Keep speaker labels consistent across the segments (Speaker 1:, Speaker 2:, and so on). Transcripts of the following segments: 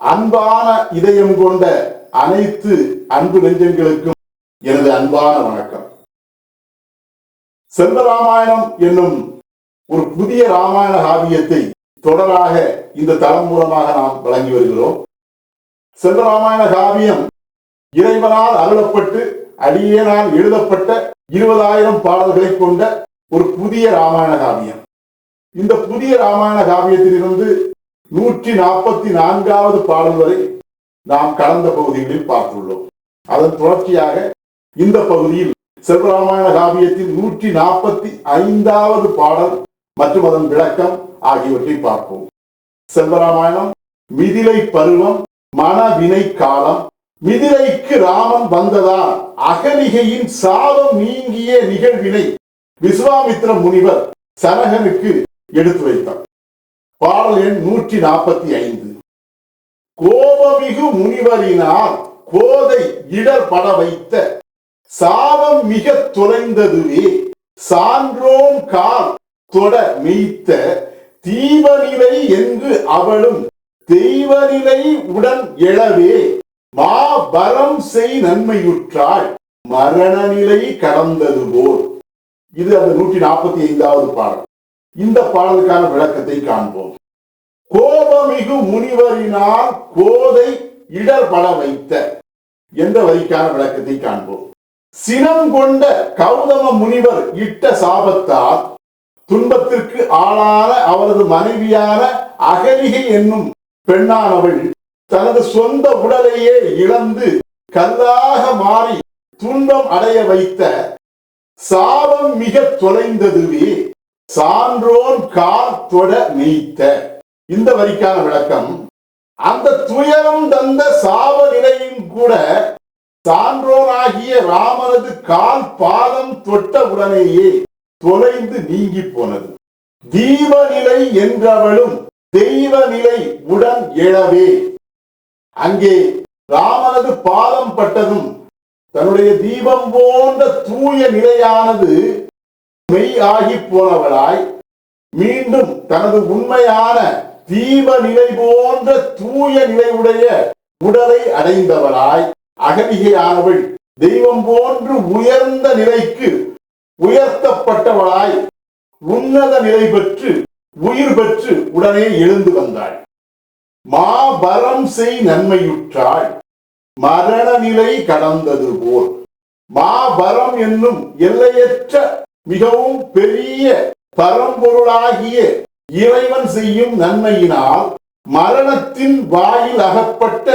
Speaker 1: அன்பான இதயம் கொண்ட அனைத்து அன்பு நெஞ்சங்களுக்கும் எனது அன்பான வணக்கம். செல்வராமாயணம் என்னும் ஒரு புதிய ராமாயண காவியத்தை தொடராக இந்த தளம் மூலமாக நாம் வழங்கி வருகிறோம். செல்வராமாயண காவியம் இறைவனால் அருளப்பட்டு அடியேனால் எழுதப்பட்ட இருபதாயிரம் பாடல்களை கொண்ட ஒரு புதிய ராமாயண காவியம். இந்த புதிய ராமாயண காவியத்திலிருந்து நூற்றி நாற்பத்தி நான்காவது பாடல் வரை நாம் கடந்த பகுதிகளில் பார்த்துள்ளோம். அதன் தொடர்ச்சியாக இந்த பகுதியில் செல்வராமாயண காவியத்தின் நூற்றி நாற்பத்தி ஐந்தாவது பாடல் மற்றும் அதன் விளக்கம் ஆகியவற்றை பார்ப்போம். செல்வராமாயணம் மிதிலை பருவம் மனவினை காலம் மிதிலைக்கு ராமன் வந்ததால் அகலிகையின் சாபம் நீங்கிய நிகழ்வினை விஸ்வாமித்திர முனிவர் சனகனுக்கு எடுத்து வைத்தார். பாடல் எண் நூற்றி நாற்பத்தி ஐந்து கோபமிகு முனிவரினால் கோதை இடர்பட வைத்த சாபம் மிக தொலைந்ததுவே சான்றோன் கால் தொட மெய்த்த தீவநிலை என்று அவளும் தெய்வநிலை உடன் எழவே மாபரம் செய் நன்மையுற்றாள் மரண நிலை கடந்தது போல் இது அந்த நூற்றி நாற்பத்தி ஐந்தாவது பாடல். இந்த பாடலுக்கான விளக்கத்தை காண்போம். கோபமிகு முனிவரினால் கோதை இடர்பட வைத்த என்ற வரிக்கான விளக்கத்தை காண்போம். சினம் கொண்ட கௌதம முனிவர் இட்ட சாபத்தால் துன்பத்திற்கு ஆளான அவரது மனைவியான அகலிகை என்னும் பெண்ணானவள் தனது சொந்த உடலையே இழந்து கல்லாக மாறி துன்பம் அடைய வைத்த சாபம் மிக தொலைந்ததுவே சான்றோன் கால் தொட நீத்த இந்த வரிக்கான விளக்கம் அந்த துயரம் தந்த சாப நிலையும் கூட சான்றோனாகிய ராமனது கால் பாதம் தொட்ட உடனேயே தொலைந்து நீங்கி போனது. தீபநிலை என்றவளும் தெய்வ நிலை உடன் எழவே. அங்கே ராமனது பாதம் பட்டதும் தன்னுடைய தீபம் போன்ற தூய நிலையானது மெய் ஆகி போனவளாய் மீண்டும் தனது உண்மையான தீப நிலை போன்ற தூய நிலையுடைய உடலை அடைந்தவளாய் அகலிகையானவள் தெய்வம் போன்று உயர்ந்த நிலைக்கு உயர்த்தப்பட்டவளாய் உன்னத நிலை பெற்று உயிர் பெற்று உடனே எழுந்து வந்தாள். மாபரம் செய் நன்மையுற்றாள். மரண நிலை கடந்தது போல். மாபரம் என்னும் எல்லையற்ற மிகவும் பெரிய பரம்பொருளாகிய இறைவன் செய்யும் நன்மையினால் மரணத்தின் வாயில் அகப்பட்ட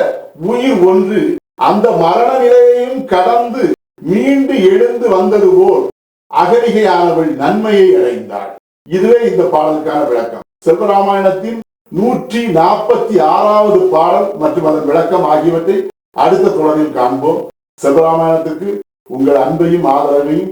Speaker 1: உயிர் ஒன்று அந்த மரண நிலையையும் கடந்து மீண்டு எழுந்து வந்தது போல் அகலிகையானவள் நன்மையை அடைந்தாள். இதுவே இந்த பாடலுக்கான விளக்கம். செல்வராமாயணத்தின் நூற்றி நாற்பத்தி ஆறாவது பாடல் மற்றும் அதன் விளக்கம் ஆகியவற்றை அடுத்த தொடரில் காண்போம். செல்வராமாயணத்துக்கு உங்கள் அன்பையும் ஆதரவையும்